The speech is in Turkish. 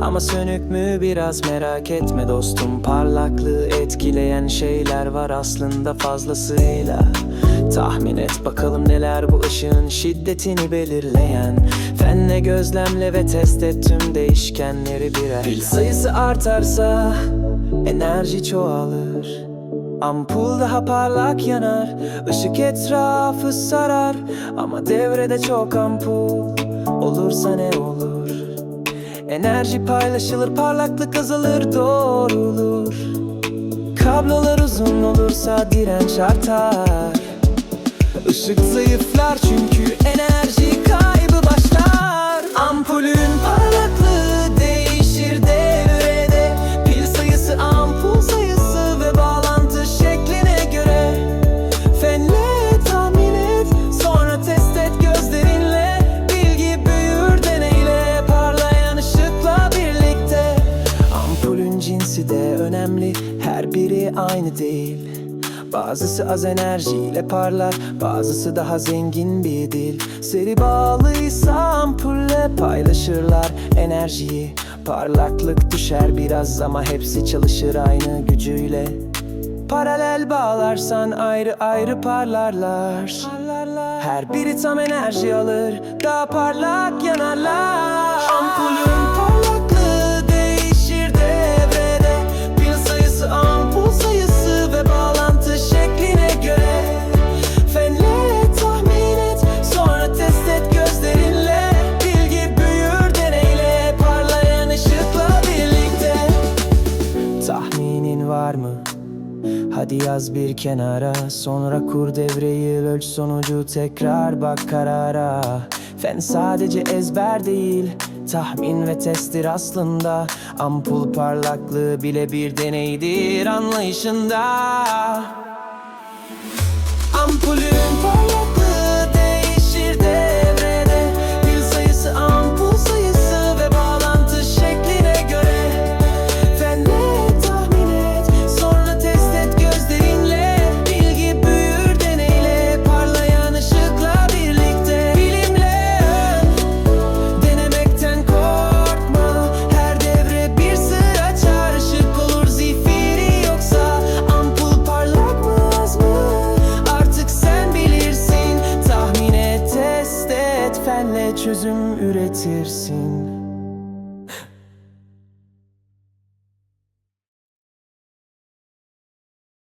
Ama sönük mü biraz merak etme dostum. Parlaklığı etkileyen şeyler var aslında fazlasıyla. Tahmin et bakalım neler bu ışığın şiddetini belirleyen. Fenle gözlemle ve test et tüm değişkenleri birer. Pil sayısı artarsa enerji çoğalır. Ampul daha parlak yanar Işık etrafı sarar. Ama devrede çok ampul Olursa ne olur Enerji paylaşılır parlaklık azalır doğrulur. Kablolar uzun olursa direnç artar. Işık zayıflar çünkü de önemli. Her biri aynı değil. Bazısı az enerjiyle parlar Bazısı daha zengin bir dil. Seri bağlıysa ampulle paylaşırlar enerjiyi. Parlaklık düşer biraz ama hepsi çalışır aynı gücüyle. Paralel bağlarsan ayrı ayrı parlarlar. Her biri tam enerji alır Daha parlak yanarlar. Ampulün Tahminin var mı? Hadi yaz bir kenara Sonra kur devreyi ölç sonucu tekrar bak karara. Fen sadece ezber değil Tahmin ve testtir aslında. Ampul parlaklığı bile bir deneydir anlayışında. Ampulün parlaklığı fenle çözüm üretirsin